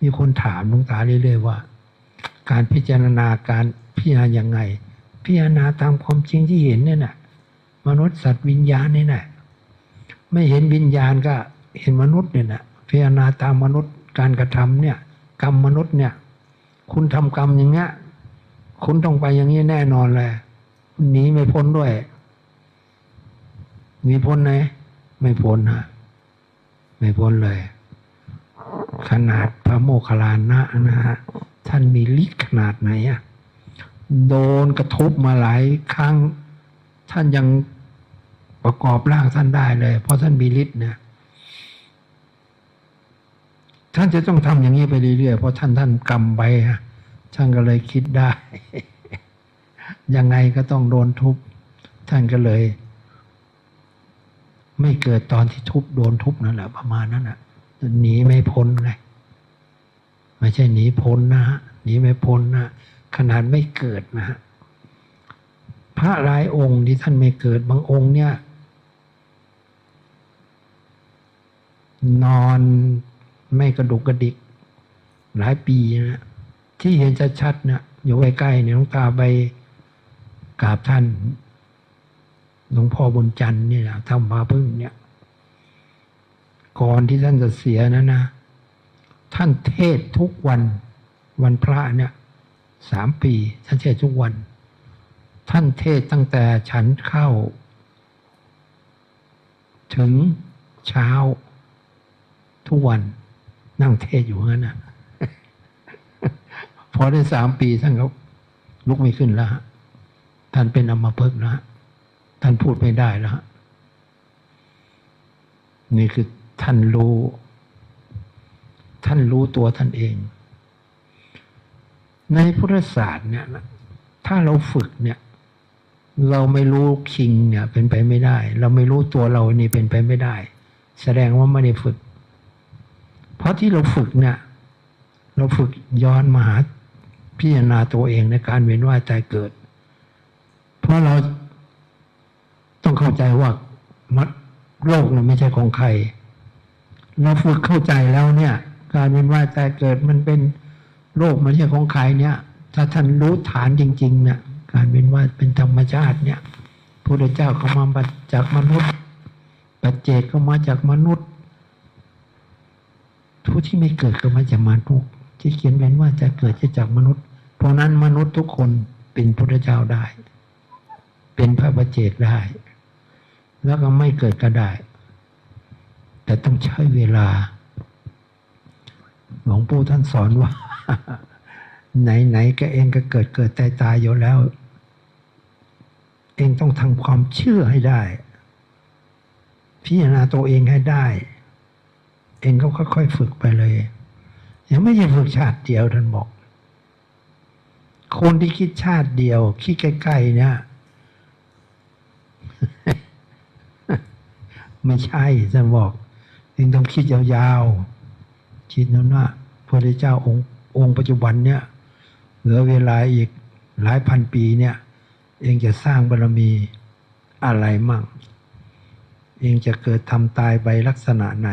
มีคนถามหลวงตาเรื่อยๆว่า การพิจารณาการพิจารณายังไง พิจารณาตามความจริงที่เห็นเนี่ยนะมนุษย์สัตว์วิญญาณเนี่ยนะไม่เห็นวิญญาณก็เห็นมนุษย์เนี่ยนะพิจารณาตามมนุษย์การกระทำเนี่ย กรรมมนุษย์เนี่ย คุณทำกรรมอย่างเงี้ยคุณต้องไปอย่างนี้แน่นอนเลยหนีไม่พ้นด้วยมีพ้นไหมไม่พ้นฮะไม่พ้นเลย ขนาดพระโมคคัลลานะนะฮะท่านมีฤทธิ์ขนาดไหนอะโดนกระทบมาหลายครั้ง ท่านยังประกอบร่างท่านได้เลย เพราะท่านมีฤทธิ์เนี่ยท่านจะต้องทำอย่างนี้ไปเรื่อยๆเพราะท่านท่านกรรมไปฮะท่านก็เลยคิดได้ ยังไงก็ต้องโดนทุบ ท่านก็เลย ไม่เกิดตอนที่ทุบโดนทุบนั่นแหละประมาณนั้นอะ หนีไม่พ้นไงไม่ใช่หนีพ้นนะฮะหนีไม่พ้นนะขนาดไม่เกิดนะฮะพระหลายองค์ที่ท่านไม่เกิดบางองค์เนี่ย นอนไม่กระดุกกระดิก หลายปีนะที่เห็นชัดๆนะอยู่ใกล้ๆเนี่ยหลวงตาไปกราบท่านหลวงพ่อบุญจันทร์เนี่ยนะทำมาพึ่งเนี่ย ก่อนที่ท่านจะเสียนะนะ ท่านเทศทุกวันวันพระเนี่ยสามปี ท่านเทศทุกวัน ท่านเทศตั้งแต่ฉันเข้า ถึงเช้าทุกวันนั่งเทศอยู่งั้นน่ะพอได้สามปีท่านก็ลุกไม่ขึ้นแล้วท่านเป็นอัมพฤกแล้วฮะท่านพูดไม่ได้แล้วนี่คือ ท่านรู้ ท่านรู้ตัวท่านเอง ในพุทธศาสตร์เนี่ยถ้าเราฝึกเนี่ย เราไม่รู้คิงเนี่ยเป็นไปไม่ได้ เราไม่รู้ตัวเรานี่เป็นไปไม่ได้ แสดงว่าไม่ได้ฝึก เพราะที่เราฝึกเนี่ย เราฝึกย้อนมาหาพิจารณาตัวเองในการเวียนว่ายตายเกิด เพราะเราต้องเข้าใจว่ามัดโลกเนี่ยไม่ใช่ของใคร เราฝึกเข้าใจแล้วเนี่ยการเวียนว่ายตายเกิดมันเป็นโลกไม่ใช่ของใครเนี่ย ถ้าท่านรู้ฐานจริงๆเนี่ยการเวียนว่าเป็นธรรมชาติเนี่ยพระพุทธเจ้าก็มาจากมนุษย์ปัจเจกก็มาจากมนุษย์ผู้ที่ไม่เกิดก็มาจากมนุษย์ ที่เขียนเว้นว่าจะเกิดจะจากมนุษย์ เพราะนั้นมนุษย์ทุกคนเป็นพุทธเจ้าได้ เป็นพระประเจกได้ แล้วก็ไม่เกิดก็ได้ แต่ต้องใช้เวลา หลวงปู่ท่านสอนว่า ไหนๆก็เองก็เกิดเกิดตายตายอยู่แล้ว เองต้องทำความเชื่อให้ได้ พิจารณาตัวเองให้ได้ เองก็ค่อยๆฝึกไปเลย ยังไม่ใช่ฝึกชาติเดียวท่านบอก คนที่คิดชาติเดียว คิดใกล้ๆเนี่ยไม่ใช่ท่านบอก เองต้องคิดยาวๆ คิดนั้นว่าพระพุทธเจ้าองค์องค์ปัจจุบันเนี่ยเหลือเวลาอีกหลายพันปีเนี่ย เองจะสร้างบารมีอะไรมั่ง เองจะเกิดทำตายไปลักษณะไหน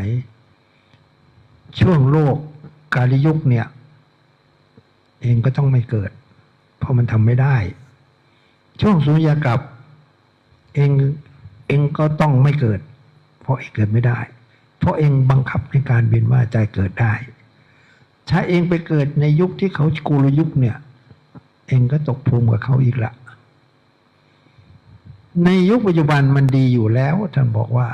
ช่วงโลกกาลยุคเนี่ย เองก็ต้องไม่เกิด เพราะมันทำไม่ได้ ช่วงสุญญากับ เองเองก็ต้องไม่เกิด เพราะเองเกิดไม่ได้ เพราะเองบังคับในการเวียนว่ายใจเกิดได้ ถ้าเองไปเกิดในยุคที่เขากูลยุคเนี่ย เองก็ตกภูมิกับเขาอีกละ ในยุคปัจจุบันมันดีอยู่แล้ว ท่านบอกว่า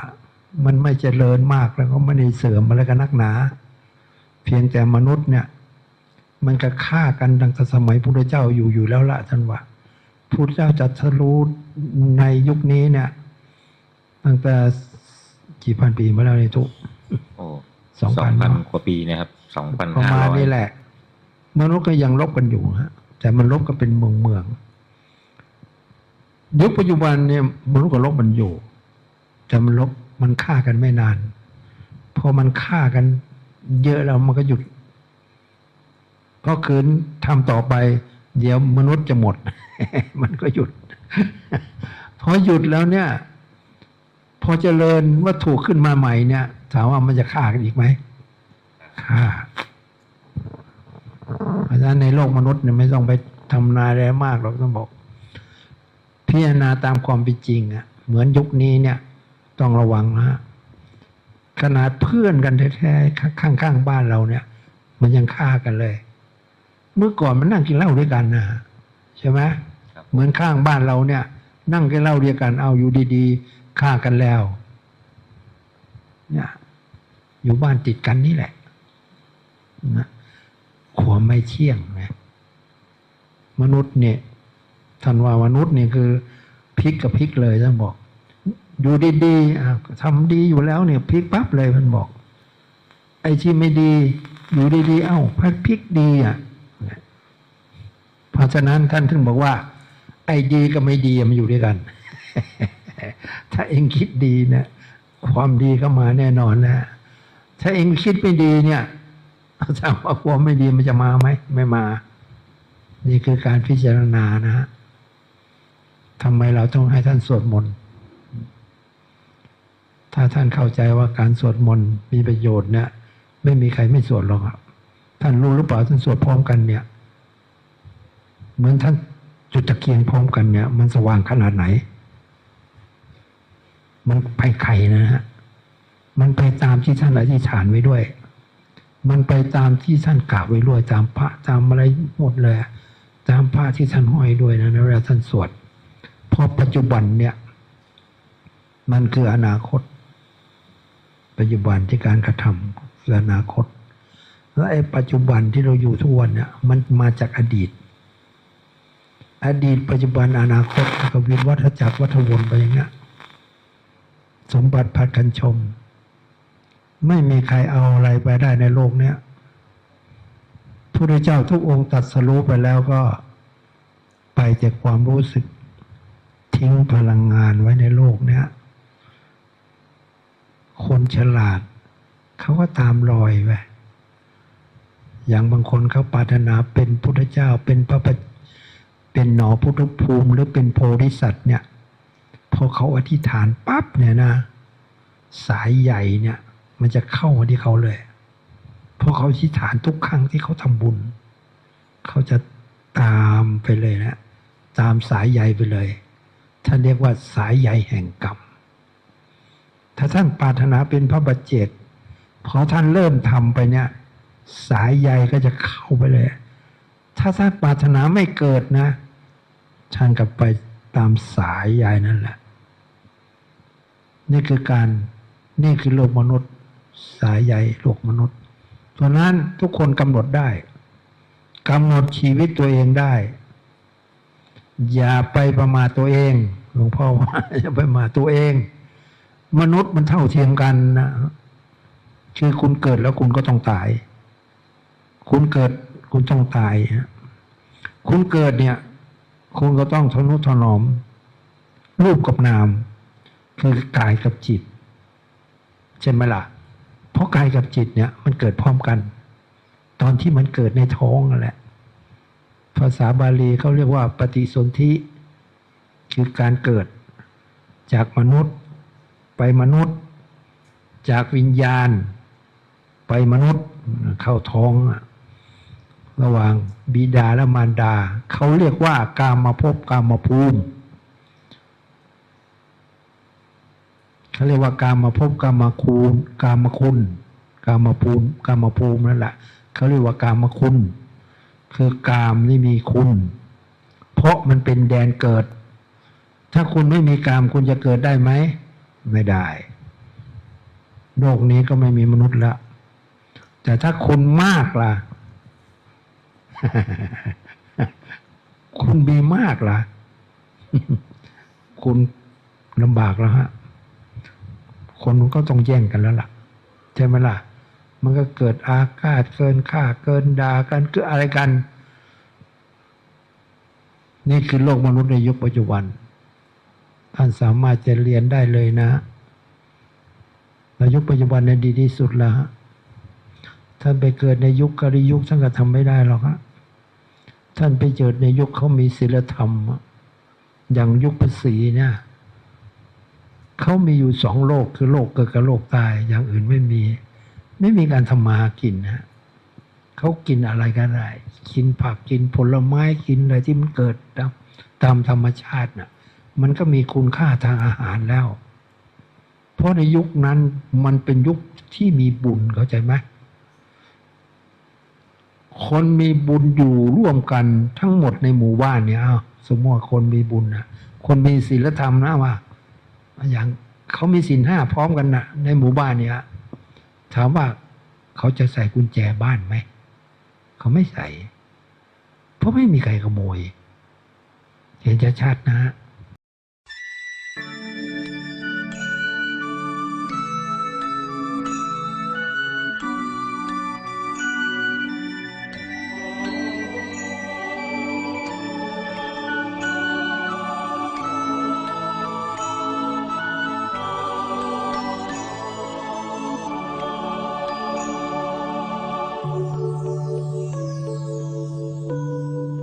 มันไม่เจริญมากแล้วก็ไม่ได้เสริมอะไรกันนักหนา เพียงแต่มนุษย์เนี่ย มันก็ฆ่ากันดังแต่สมัยพุทธเจ้าอยู่อยู่แล้วละท่านว่าพุทธเจ้าจะทะลุในยุคนี้เนี่ยตั้งแต่ กี่พันปีมาแล้วในทุกโอ้สองพันพันกว่าปีนะครับสองพันประห้ามาณร้อยนี้แหละ มนุษย์ก็ยังลบกันอยู่ฮะ แต่มันลบกันเป็นเมืองเมืองยุคปัจจุบันเนี่ยมนุษย์ก็ลบมันอยู่แต่มันลบมันฆ่ากันไม่นานพอมันฆ่ากัน เยอะแล้วมันก็หยุดเพราะคืนทำต่อไป เดี๋ยวมนุษย์จะหมด มันก็หยุด พอหยุดแล้วเนี่ย พอเจริญวัตถุขึ้นมาใหม่เนี่ยถามว่ามันจะฆ่ากันอีกไหมฆ่าเพราะฉะนั้นในโลกมนุษย์เนี่ยไม่ต้องไปทำนายอะไรมากหรอกต้องบอก พิจารณาตามความเป็นจริงอะ่ะ เหมือนยุคนี้เนี่ย ต้องระวังนะฮะขนาดเพื่อนกันแท้ๆข้างๆบ้านเราเนี่ย มันยังฆ่ากันเลย เมื่อก่อนมันนั่งกินเหล้าด้วยกันนะใช่ไหมครับเหมือนข้างบ้านเราเนี่ย นั่งกินเหล้าด้วยกันเอาอยู่ดีๆ ฆ่ากันแล้วเนี่ยอยู่บ้านติดกันนี่แหละนะควไม่เที่ยงนะมนุษย์เนี่ยท่านว่ามนุษย์เนี่ยคือพลิกกับพลิกเลยท่านบอก อยู่ดีๆอะทำดีอยู่แล้วเนี่ยพลิกปั๊บเลยมันบอก ไอ้ที่ไม่ดี อยู่ดีๆ เอ้าพัดพลิกดีอะเพราะฉะนั้นท่านถึงบอกว่า ไอ้ดีกับไม่ดีมันอยู่ด้วยกัน ถ้าเองคิดดีเนี่ยความดีก็มาแน่นอนนะ ถ้าเองคิดไม่ดีเนี่ยถามว่าความไม่ดีมันจะมาไหมไม่มา นี่คือการพิจารณานะฮะทำไมเราต้องให้ท่านสวดมนต์ถ้าท่านเข้าใจว่าการสวดมนต์มีประโยชน์เนี่ยไม่มีใครไม่สวดหรอกครับ ท่านรู้หรือเปล่าท่านสวดพร้อมกันเนี่ย เหมือนท่านจุดตะเกียงพร้อมกันเนี่ย มันสว่างขนาดไหน มันไปไข่นะฮะมันไปตามที่ท่านอธิษฐานไว้ด้วย มันไปตามที่ท่านกล่าวไว้ด้วยตามพระตามอะไรหมดเลย ตามพระที่ท่านห้อยด้วยนะเวลาท่านสวดเพราะปัจจุบันเนี่ย มันคืออนาคต ปัจจุบันที่การกระทำคืออนาคต และไอ้ปัจจุบันที่เราอยู่ทุกวันเนี่ยมันมาจากอดีต อดีตปัจจุบันอนาคตก็วินวัฏจักรวัฏวนไปอย่างเงี้ย สมบัติพัดกันชม ไม่มีใครเอาอะไรไปได้ในโลกเนี้ยพระเจ้าทุกองค์ตัดสรู้ไปแล้วก็ไปจากความรู้สึก ทิ้งพลังงานไว้ในโลกเนี้ยคนฉลาด เขาก็ตามรอยไปอย่างบางคนเขาปรารถนาเป็นพุทธเจ้าเป็นพระเป็นหนอพุทธภูมิหรือเป็นโพธิสัตว์เนี่ย พอเขาอธิษฐานปั๊บเนี่ยนะ สายใหญ่เนี่ย มันจะเข้ามาที่เขาเลยพราะเขาอธิษฐานทุกครั้งที่เขาทำบุญ เขาจะตามไปเลยนะ ตามสายใยไปเลยท่านเรียกว่าสายใยแห่งกรรมถ้าท่านปรารถนาเป็นพระบัจเจกพอท่านเริ่มทำไปเนี่ย สายใยก็จะเข้าไปเลย ถ้าท่านปรารถนาไม่เกิดนะ ท่านก็ไปตามสายใยนั่นแหละ นี่คือการนี่คือโลกมนุษย์ สายใยโลกมนุษย์เพราะนั้นทุกคนกำหนดได้กำหนดชีวิตตัวเองได้ อย่าไปประมาทตัวเองหลวงพ่อว่าอย่าไปมาตัวเอง มนุษย์มันเท่าเทียมกันนะคือคุณเกิดแล้วคุณก็ต้องตาย คุณเกิดคุณต้องตายฮะคุณเกิดเนี่ย คุณก็ต้องทนุถนอม รูปกับนาม คือกายกับจิต ใช่ไหมล่ะ เพราะกายกับจิตเนี่ย มันเกิดพร้อมกัน ตอนที่มันเกิดในท้องนั่นแหละ ภาษาบาลีเขาเรียกว่า ปฏิสนธิคือการเกิดจากมนุษย์ไปมนุษย์ จากวิญญาณ ไปมนุษย์เข้าท้องระหว่างบิดาและมารดา เขาเรียกว่ากามาภพกามาภูมิ เขาเรียกว่ากามาภพกามาคูณกามาคุณกามาภูมิกามาภูมินั่นแหละเขาเรียกว่ากามาคุณ คือกามนี่มีคุณ เพราะมันเป็นแดนเกิด ถ้าคุณไม่มีกามคุณจะเกิดได้ไหมไม่ได้โลกนี้ก็ไม่มีมนุษย์ละแต่ถ้าคุณมากล่ะ คุณมีมากล่ะ คุณลำบากแล้วฮะ คนมันก็ต้องแย่งกันแล้วล่ะ ใช่ไหมล่ะ มันก็เกิดอาฆาตเกินค่าเกินด่ากันเกิดอะไรกัน นี่คือโลกมนุษย์ในยุคปัจจุบันท่านสามารถจะเรียนได้เลยนะในยุคปัจจุบันเนี่ยดีที่สุดแล้วฮะท่านไปเกิดในยุคกริยุคท่านก็ทำไม่ได้หรอกฮะท่านไปเกิดในยุคเขามีศีลธรรมอะอย่างยุคภาษีเนี่ย เขามีอยู่สองโลกคือโลกเกิดกับโลกตายอย่างอื่นไม่มี ไม่มีการทำมาหากินนะเขากินอะไรก็ได้ กินผักกินผลไม้กินอะไรที่มันเกิดตามตามธรรมชาติน่ะมันก็มีคุณค่าทางอาหารแล้ว เพราะในยุคนั้นมันเป็นยุคที่มีบุญเข้าใจไหมคนมีบุญอยู่ร่วมกันทั้งหมดในหมู่บ้านเนี่ยเอาสมมติว่าคนมีบุญนะคนมีศีลธรรมนะว่า อย่างเขามีสินห้าพร้อมกันนะในหมู่บ้านเนี่ยถามว่าเขาจะใส่กุญแจบ้านไหม เขาไม่ใส่ เพราะไม่มีใครขโมย เห็นชัดๆนะฮะ